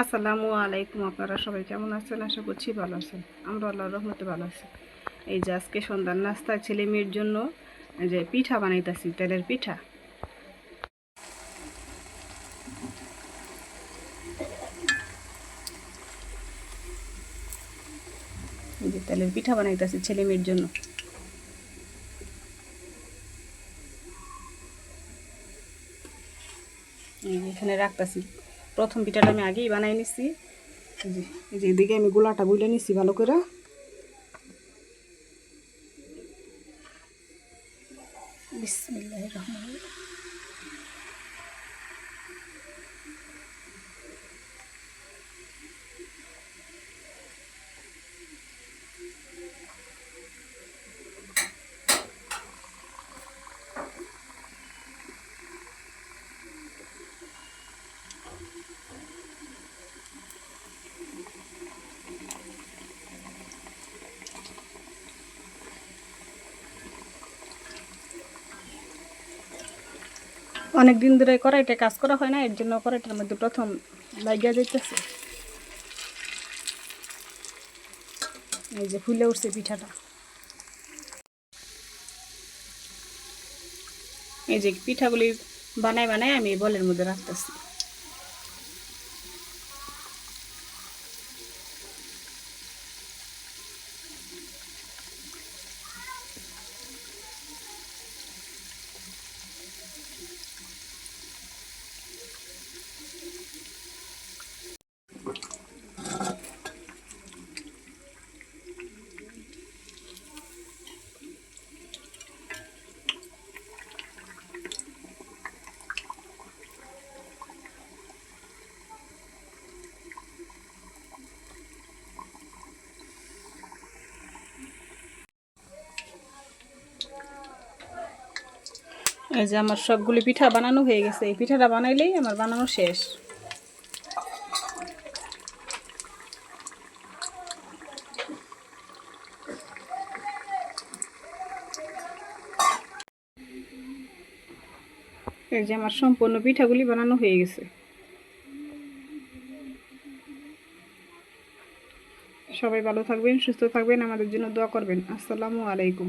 আসসালামু আলাইকুম আপনারা সবাই কেমন আছেন? আশা করছি ভালো আছেন। আমরা আল্লাহর রহমতে ভালো আছি। এই যে আজকে সন্ধ্যার নাস্তা ছেলে মেয়ের জন্য যে পিঠা বানাইতেছি, তেলের পিঠা। এই যে তেলের পিঠা বানাইতেছি ছেলে মেয়ের জন্য। এখানে রাখতেছি। প্রথম পিঠাটা আমি আগেই বানাই নিছি। এই যে এদিকে আমি গোলাটা বুলে নিছি ভালো করে। বিসমিল্লাহ রহমানির অনেক দিন ধরে কড়াইটা কাজ করা হয় না, এর জন্য কড়াইটার মধ্যে প্রথম লাগিয়ে যাইতেছে। এই যে ফুলে উঠছে পিঠাটা। এই যে পিঠাগুলি বানাই বানাই আমি বলের মধ্যে রাখতেছি। এই যে আমার সবগুলি পিঠা বানানো হয়ে গেছে। এই পিঠাটা বানাইলেই আমার বানানো শেষ। এই যে আমার সম্পূর্ণ পিঠাগুলি বানানো হয়ে গেছে। সবাই ভালো থাকবেন, সুস্থ থাকবেন, আমাদের জন্য দোয়া করবেন। আসসালামু আলাইকুম।